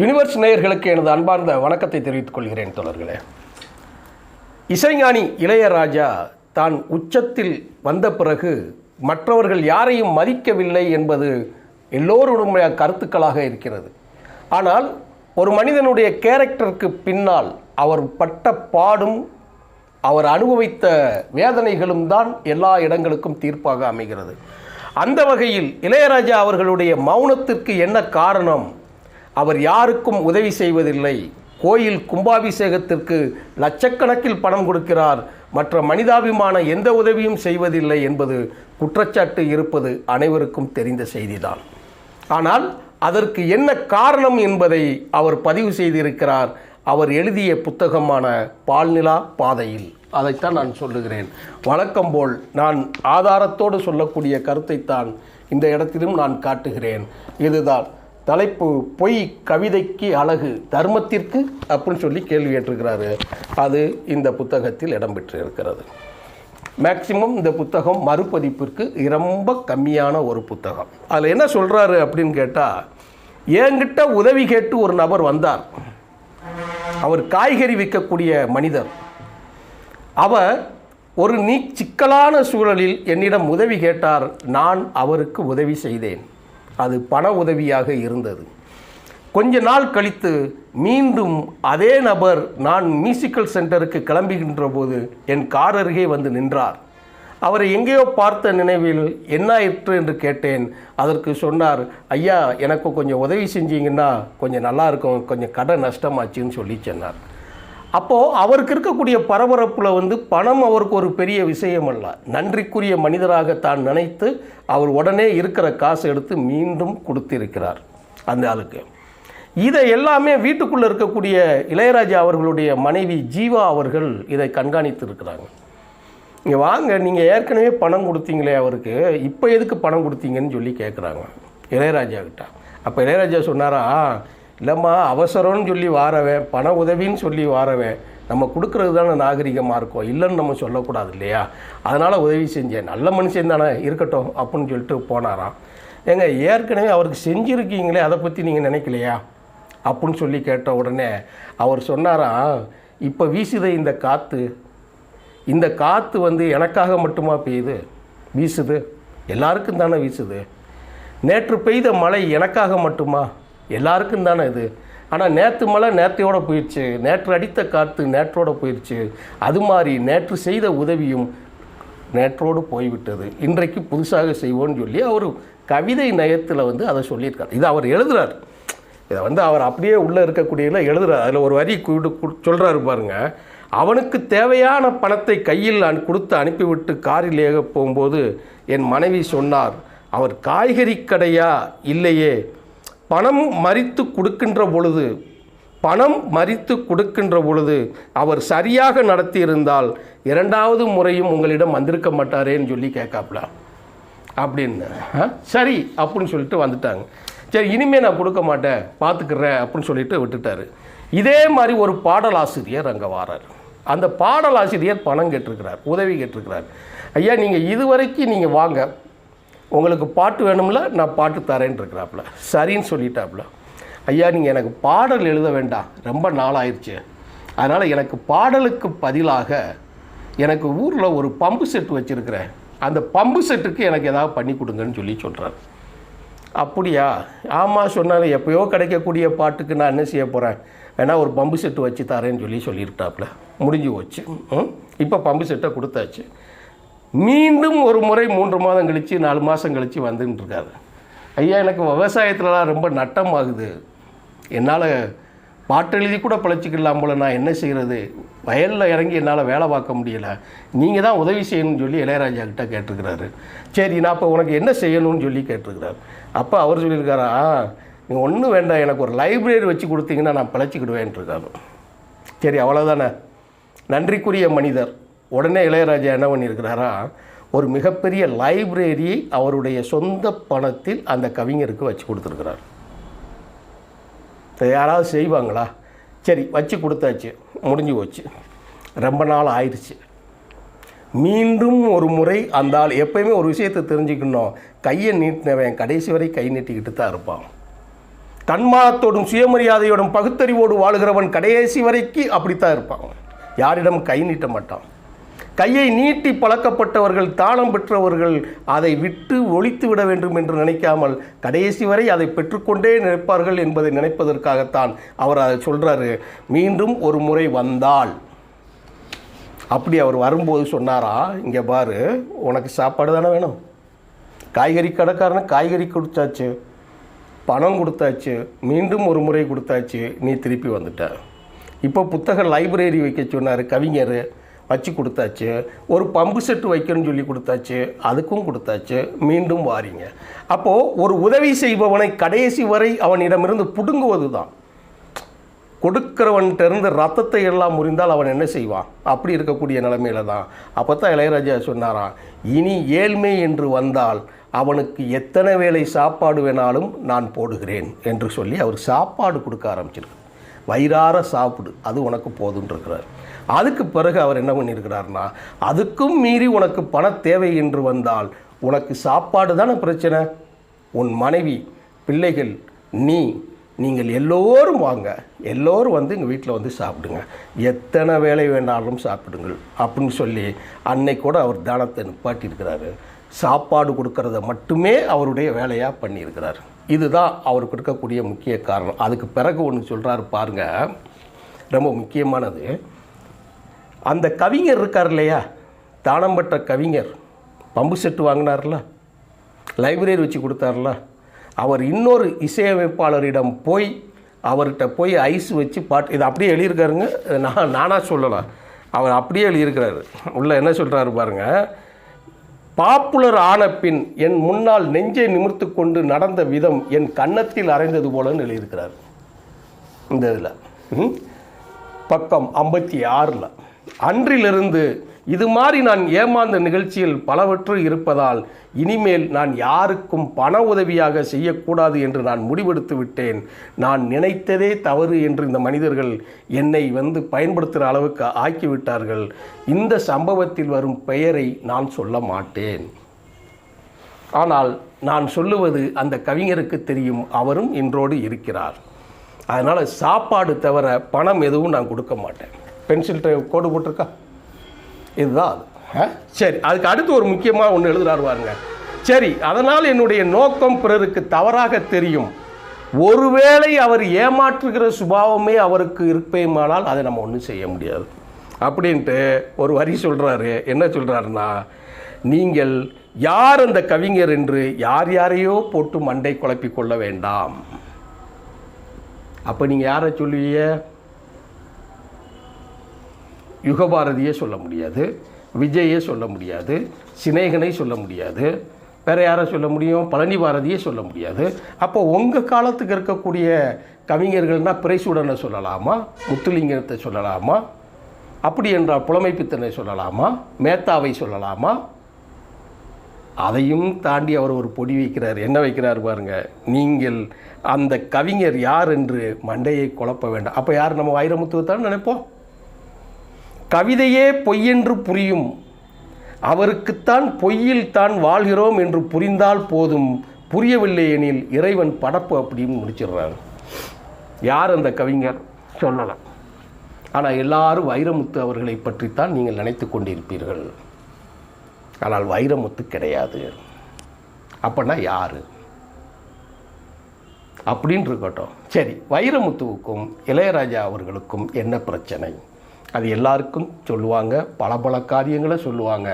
Universe நேயர்களுக்கு எனது அன்பார்ந்த வணக்கத்தை தெரிவித்துக் கொள்கிறேன் தோழர்களே. இசைஞானி இளையராஜா தான் உச்சத்தில் வந்த பிறகு மற்றவர்கள் யாரையும் மதிக்கவில்லை என்பது எல்லோருடைய கருத்துக்களாக இருக்கிறது. ஆனால் ஒரு மனிதனுடைய கேரக்டருக்கு பின்னால் அவர் பட்ட பாடும் அவர் அனுபவித்த வேதனைகளும் தான் எல்லா இடங்களுக்கும் தீர்ப்பாக அமைகிறது. அந்த வகையில் இளையராஜா அவர்களுடைய மௌனத்திற்கு என்ன காரணம் அவர் யாருக்கும் உதவி செய்வதில்லை. கோயில் கும்பாபிஷேகத்திற்கு லட்சக்கணக்கில் பணம் கொடுக்கிறார். மற்ற மனிதாபிமான எந்த உதவியும் செய்வதில்லை என்பது குற்றச்சாட்டு இருப்பது அனைவருக்கும் தெரிந்த செய்திதான். ஆனால் அதற்கு என்ன காரணம் என்பதை அவர் பதிவு செய்திருக்கிறார். அவர் எழுதிய புத்தகமான பால்நிலா பாதையில். அதைத்தான் நான் சொல்லுகிறேன். வழக்கம் போல் நான் ஆதாரத்தோடு சொல்லக்கூடிய கருத்தைத்தான் இந்த இடத்திலும் நான் காட்டுகிறேன். இதுதான் தலைப்பு பொய் கவிதைக்கு அழகு தர்மத்திற்கு அப்படின்னு சொல்லி கேள்வி கேட்டிருக்கிறாரு. அது இந்த புத்தகத்தில் இடம்பெற்று இருக்கிறது. மேக்சிமம் இந்த புத்தகம் மறுபதிப்பிற்கு ரொம்ப கம்மியான ஒரு புத்தகம். அதில் என்ன சொல்கிறாரு அப்படின்னு கேட்டால் என்கிட்ட உதவி கேட்டு ஒரு நபர் வந்தார். அவர் காய்கறி விற்கக்கூடிய மனிதர். அவர் ஒரு நீ சிக்கலான சூழலில் என்னிடம் உதவி கேட்டார். நான் அவருக்கு உதவி செய்தேன். அது பண உதவியாக இருந்தது. கொஞ்ச நாள் கழித்து மீண்டும் அதே நபர் நான் மியூசிக்கல் சென்டருக்கு கிளம்புகின்ற போது என் கார் அருகே வந்து நின்றார். அவரை எங்கேயோ பார்த்த நினைவில் என்ன ஆயிற்று என்று கேட்டேன். அதற்கு சொன்னார் ஐயா எனக்கு கொஞ்சம் உதவி செஞ்சீங்கன்னா கொஞ்சம் நல்லா இருக்கும் கொஞ்சம் கடன் நஷ்டமாச்சுன்னு சொல்லி சொன்னார். அப்போது அவருக்கு இருக்கக்கூடிய பரபரப்பில் வந்து பணம் அவருக்கு ஒரு பெரிய விஷயம் அல்ல. நன்றிக்குரிய மனிதராக தான் நினைத்து அவர் உடனே இருக்கிற காசு எடுத்து மீண்டும் கொடுத்திருக்கிறார் அந்த ஆளுக்கு. இதை எல்லாமே வீட்டுக்குள்ளே இருக்கக்கூடிய இளையராஜா அவர்களுடைய மனைவி ஜீவா அவர்கள் இதை கண்காணித்து இருக்கிறாங்க இங்கே வாங்க நீங்கள் ஏற்கனவே பணம் கொடுத்தீங்களே அவருக்கு இப்போ எதுக்கு பணம் கொடுத்தீங்கன்னு சொல்லி கேட்குறாங்க இளையராஜா கிட்ட. அப்போ இளையராஜா சொன்னாரா இல்லைம்மா அவசரம்னு சொல்லி வாரவேன் பண உதவின்னு சொல்லி வாரவேன் நம்ம கொடுக்கறது தானே நாகரிகமாக இருக்கும். இல்லைன்னு நம்ம சொல்லக்கூடாது இல்லையா? அதனால் உதவி செஞ்சேன். நல்ல மனுஷன் தானே இருக்கட்டும் அப்படின்னு சொல்லிட்டு போனாராம். ஏங்க ஏற்கனவே அவருக்கு செஞ்சுருக்கீங்களே அதை பற்றி நீங்கள் நினைக்கலையா? அப்படின்னு சொல்லி கேட்ட உடனே அவர் சொன்னாராம் இப்போ வீசுதே இந்த காற்று இந்த காற்று வந்து எனக்காக மட்டுமா பெய்யுது? வீசுது? எல்லாருக்கும் தானே வீசுது? நேற்று பெய்த மழை எனக்காக மட்டுமா? எல்லாருக்கும் தானே இது. ஆனால் நேற்று மழை நேற்றையோட போயிடுச்சு நேற்று அடித்த காற்று நேற்றோட போயிடுச்சு அது மாதிரி நேற்று செய்த உதவியும் நேற்றோடு போய்விட்டது. இன்றைக்கு புதுசாக செய்வோன்னு சொல்லி அவர் கவிதை நயத்தில் வந்து அதை சொல்லியிருக்கார். இது அவர் எழுதுறார். இதை வந்து அவர் அப்படியே உள்ளே இருக்கக்கூடியல எழுதுறார். அதில் ஒரு வரி சொல்கிறாரு பாருங்கள் அவனுக்கு தேவையான பணத்தை கையில் அனு- கொடுத்து அனுப்பிவிட்டு காரில் ஏக போகும்போது என் மனைவி சொன்னார் அவர் காய்கறி கடையா? இல்லையே. பணம் மறித்து கொடுக்கின்ற பொழுது பணம் மறித்து கொடுக்கின்ற பொழுது அவர் சரியாக நடத்தியிருந்தால் இரண்டாவது முறையும் உங்களிடம் வந்திருக்க மாட்டாரேன்னு சொல்லி கேட்காப்புல அப்படின்னு ஆ, சரி அப்படின்னு சொல்லிட்டு வந்துட்டாங்க. சரி இனிமேல் நான் கொடுக்க மாட்டேன் பார்த்துக்கிறேன் அப்படின்னு சொல்லிட்டு விட்டுட்டாரு. இதே மாதிரி ஒரு பாடலாசிரியர் அங்கே வாரார். அந்த பாடலாசிரியர் பணம் கேட்டிருக்கிறார் உதவி கேட்டிருக்கிறார். ஐயா நீங்கள் இதுவரைக்கும் நீங்கள் வாங்க உங்களுக்கு பாட்டு வேணும்ல நான் பாட்டு தரேன்னு இருக்கிறாப்புல சரின்னு சொல்லிட்டாப்புல. ஐயா நீங்கள் எனக்கு பாடல் எழுத வேண்டாம். ரொம்ப நாள் ஆயிடுச்சு அதனால் எனக்கு பாடலுக்கு பதிலாக எனக்கு ஊரில் ஒரு பம்பு செட்டு வச்சுருக்கிறேன். அந்த பம்பு செட்டுக்கு எனக்கு ஏதாவது பண்ணி கொடுங்கன்னு சொல்லி சொல்கிறார் அப்படியா? ஆமாம் சொன்னாலும் எப்போயோ கிடைக்கக்கூடிய பாட்டுக்கு நான் என்ன செய்ய போகிறேன் வேணால் ஒரு பம்பு செட்டு வச்சு தரேன்னு சொல்லி சொல்லியிருட்டாப்புல முடிஞ்சு போச்சு. ம்? இப்போ பம்பு செட்டை கொடுத்தாச்சு. மீண்டும் ஒரு முறை மூன்று மாதம் கழித்து நாலு மாதம் கழித்து வந்துன்னு இருக்காரு. ஐயா எனக்கு விவசாயத்துலலாம் ரொம்ப நட்டமாகுது. என்னால் பாட்டு எழுதி கூட பிழைச்சிக்கலாம் போல நான் என்ன செய்கிறது வயலில் இறங்கி என்னால் வேலை பார்க்க முடியலை. நீங்கள் தான் உதவி செய்யணும்னு சொல்லி இளையராஜா கிட்ட கேட்டிருக்கிறாரு. சரி நான் அப்போ உனக்கு என்ன செய்யணும்னு சொல்லி கேட்டிருக்கிறாரு. அப்போ அவர் சொல்லியிருக்காரா நீ ஒன்றும் வேண்டாம் எனக்கு ஒரு லைப்ரரி வச்சு கொடுத்தீங்கன்னா நான் பிழைச்சிக்கிடுவேன்ருக்காரு சரி அவ்வளோதானே நன்றிக்குரிய மனிதர். உடனே இளையராஜா என்ன பண்ணியிருக்கிறாரா? ஒரு மிகப்பெரிய லைப்ரரியை அவருடைய சொந்த பணத்தில் அந்த கவிஞருக்கு வச்சு கொடுத்துருக்கிறார். இதை யாராவது செய்வாங்களா? சரி வச்சு கொடுத்தாச்சு. முடிஞ்சு போச்சு. ரொம்ப நாள் ஆயிடுச்சு. மீண்டும் ஒரு முறை அந்த ஆள் எப்பயுமே ஒரு விஷயத்தை தெரிஞ்சுக்கணும். கையை நீட்டினவன் கடைசி வரை கை நீட்டிக்கிட்டு தான் இருப்பான். தன்மானத்தோடும் சுயமரியாதையோடும் பகுத்தறிவோடு வாழுகிறவன் கடைசி வரைக்கு அப்படித்தான் இருப்பான். யாரிடம் கை நீட்ட மாட்டான். கையை நீட்டி பழக்கப்பட்டவர்கள் தாளம் பெற்றவர்கள் அதை விட்டு ஒழித்து விட வேண்டும் என்று நினைக்காமல் கடைசி வரை அதை பெற்றுக்கொண்டே நினைப்பார்கள் என்பதை நினைப்பதற்காகத்தான் அவர் அதை சொல்கிறாரு மீண்டும் ஒரு முறை வந்தால். அப்படி அவர் வரும்போது சொன்னாரா? இங்கே பாரு உனக்கு சாப்பாடு தானே வேணும். காய்கறி கடைக்காரனுக்கு காய்கறி கொடுத்தாச்சு பணம் கொடுத்தாச்சு மீண்டும் ஒரு முறை கொடுத்தாச்சு நீ திருப்பி வந்துட்ட. இப்போ புத்தக லைப்ரரி வைக்க சொன்னார் கவிஞர். வச்சு கொடுத்தாச்சு ஒரு பம்பு செட்டு வைக்கணும்னு சொல்லி கொடுத்தாச்சு அதுக்கும் கொடுத்தாச்சு மீண்டும் வாரிங்க. அப்போது ஒரு உதவி செய்பவனை கடைசி வரை அவனிடமிருந்து புடுங்குவது தான் கொடுக்கிறவன்கிட்ட இருந்து ரத்தத்தை எல்லாம் முறிந்தால் அவன் என்ன செய்வான்? அப்படி இருக்கக்கூடிய நிலைமையில தான் அப்போ தான் இளையராஜா சொன்னாராம் இனி ஏழ்மை என்று வந்தால் அவனுக்கு எத்தனை வேளை சாப்பாடு வேணாலும் நான் போடுகிறேன் என்று சொல்லி அவர் சாப்பாடு கொடுக்க ஆரம்பிச்சிருக்கு வயிறார சாப்பிடு அது உனக்கு போதுன்றிருக்கிறார். அதுக்கு பிறகு அவர் என்ன பண்ணியிருக்கிறார்னா அதுக்கும் மீறி உனக்கு பண தேவை என்று வந்தால் உனக்கு சாப்பாடு தானே பிரச்சனை? உன் மனைவி பிள்ளைகள் நீ நீங்கள் எல்லோரும் வாங்க எல்லோரும் வந்து எங்கள் வீட்டில் வந்து சாப்பிடுங்க. எத்தனை வேலை வேணாலும் சாப்பிடுங்கள் அப்படின்னு சொல்லி அன்னைக்கு கூட அவர் தானத்தை நிப்பாட்டியிருக்கிறாரு. சாப்பாடு கொடுக்கறத மட்டுமே அவருடைய வேலையாக பண்ணியிருக்கிறார். இதுதான் அவருக்கு இருக்கக்கூடிய முக்கிய காரணம். அதுக்கு பிறகு ஒன்று சொல்கிறாரு பாருங்க. ரொம்ப முக்கியமானது. அந்த கவிஞர் இருக்கார் இல்லையா? தானம் பெற்ற கவிஞர். Pump set வாங்கினார்ல. லைப்ரரி வச்சு கொடுத்தார்ல. அவர் இன்னொரு இசையமைப்பாளரிடம் போய் அவர்கிட்ட போய் ஐஸ் வச்சு பாட்டு இதை அப்படியே எழுதியிருக்காருங்க. நான் நானாக சொல்லலாம் அவர் அப்படியே எழுதியிருக்கிறாரு. உள்ள என்ன சொல்கிறாரு பாருங்கள் பாப்புலர் ஆன பின் என் முன்னால் நெஞ்சை நிமிர்த்து கொண்டு நடந்த விதம் என் கன்னத்தில் அரைந்தது போலன்னு எழுதியிருக்கிறார் இந்த இதில். பக்கம் ஐம்பத்தி ஆறில். அன்றிலிருந்து இது மாதிரி நான் ஏமாந்த நிகழ்ச்சியில் பலவற்று இருப்பதால் இனிமேல் நான் யாருக்கும் பண உதவியாக செய்யக்கூடாது என்று நான் முடிவெடுத்து விட்டேன். நான் நினைத்ததே தவறு என்று இந்த மனிதர்கள் என்னை வந்து பயன்படுத்துகிற அளவுக்கு ஆக்கிவிட்டார்கள். இந்த சம்பவத்தில் வரும் பெயரை நான் சொல்ல மாட்டேன். ஆனால் நான் சொல்லுவது அந்த கவிஞருக்கு தெரியும். அவரும் இன்றோடு இருக்கிறார். அதனால் சாப்பாடு தவிர பணம் எதுவும் நான் கொடுக்க மாட்டேன். பென்சில் கோடு போட்டிருக்கா? இதுதான்? சரி அதுக்கு அடுத்து ஒரு முக்கியமாக ஒன்று எழுதுறாரு பாருங்க. சரி அதனால் என்னுடைய நோக்கம் பிறருக்கு தவறாக தெரியும். ஒருவேளை அவர் ஏமாற்றுகிற சுபாவமே அவருக்கு இருப்பேமானால் அதை நம்ம ஒன்றும் செய்ய முடியாது. அப்படின்ட்டு ஒரு வரி சொல்கிறாரு என்ன சொல்கிறாருன்னா நீங்கள் யார் அந்த கவிஞர் என்று யார் யாரையோ போட்டு மண்டை குழப்பிக் கொள்ள வேண்டாம். அப்போ நீங்கள் யாரை சொல்லுவீங்க? யுகபாரதியே சொல்ல முடியாது விஜயே சொல்ல முடியாது சிநேகனை சொல்ல முடியாது வேறு யாரை சொல்ல முடியும்? பழனி பாரதியே சொல்ல முடியாது. அப்போ உங்கள் காலத்துக்கு இருக்கக்கூடிய கவிஞர்கள்னால் பிரைசூடனை சொல்லலாமா? முத்துலிங்கத்தை சொல்லலாமா? அப்படி என்றால் புலமைப்பித்தனை சொல்லலாமா? மேத்தாவை சொல்லலாமா? அதையும் தாண்டி அவர் ஒரு பொடி வைக்கிறார். என்ன வைக்கிறார் பாருங்க நீங்கள் அந்த கவிஞர் யார் என்று மண்டையை குழப்ப வேண்டாம். அப்போ யார் நம்ம வைரமுத்துவத்தான்னு நினைப்போம்? கவிதையே பொய்யென்று புரியும். அவருக்குத்தான் பொய்யில் தான் வாழ்கிறோம் என்று புரிந்தால் போதும். புரியவில்லை எனில் இறைவன் படப்பு அப்படின்னு முடிச்சிடுறாரு. யார் அந்த கவிஞர்? சொல்லலாம். ஆனால் எல்லாரும் வைரமுத்து அவர்களை பற்றித்தான் நீங்கள் நினைத்து கொண்டிருப்பீர்கள். ஆனால் வைரமுத்து கிடையாது. அப்படின்னா யார்? அப்படின்னு இருக்கட்டும். சரி வைரமுத்துவுக்கும் இளையராஜா அவர்களுக்கும் என்ன பிரச்சனை? அது எல்லாருக்கும் சொல்லுவாங்க பல பல காரியங்களை சொல்லுவாங்க.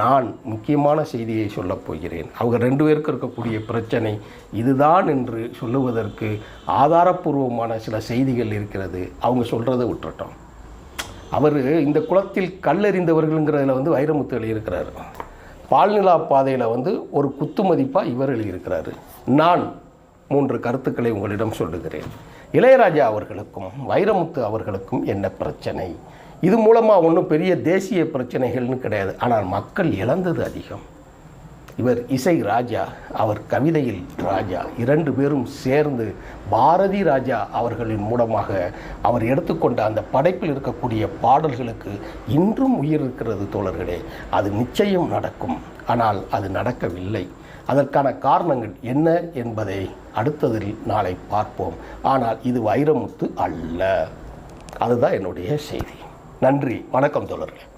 நான் முக்கியமான செய்தியை சொல்லப் போகிறேன். அவங்க ரெண்டு பேருக்கு இருக்கக்கூடிய பிரச்சனை இதுதான் என்று சொல்லுவதற்கு ஆதாரப்பூர்வமான சில செய்திகள் இருக்கிறது. அவங்க சொல்கிறத விட்டுட்டோம் அவர் இந்த குளத்தில் கல்லறிந்தவர்கள்ங்கிறதுல வந்து வைரமுத்து எழுதியிருக்கிறார். பால்நிலா பாதையில் வந்து ஒரு குத்து மதிப்பாக இவர் எழுதியிருக்கிறாரு. நான் மூன்று கருத்துக்களை உங்களிடம் சொல்லுகிறேன். இளையராஜா அவர்களுக்கும் வைரமுத்து அவர்களுக்கும் என்ன பிரச்சனை? இது மூலமாக ஒன்றும் பெரிய தேசிய பிரச்சனைகள்னு கிடையாது. ஆனால் மக்கள் இழந்தது அதிகம். இவர் இசை ராஜா அவர் கவிதையில் ராஜா இரண்டு பேரும் சேர்ந்து பாரதி ராஜா அவர்களின் மூலமாக அவர் எடுத்துக்கொண்ட அந்த படைப்பில் இருக்கக்கூடிய பாடல்களுக்கு இன்றும் உயிர் இருக்கிறது தோழர்களே. அது நிச்சயம் நடக்கும். ஆனால் அது நடக்கவில்லை. அதற்கான காரணங்கள் என்ன என்பதை அடுத்ததில் நாளை பார்ப்போம். ஆனால் இது வைரமுத்து அல்ல. அதுதான் என்னுடைய செய்தி. நன்றி. வணக்கம் தோழர்களே.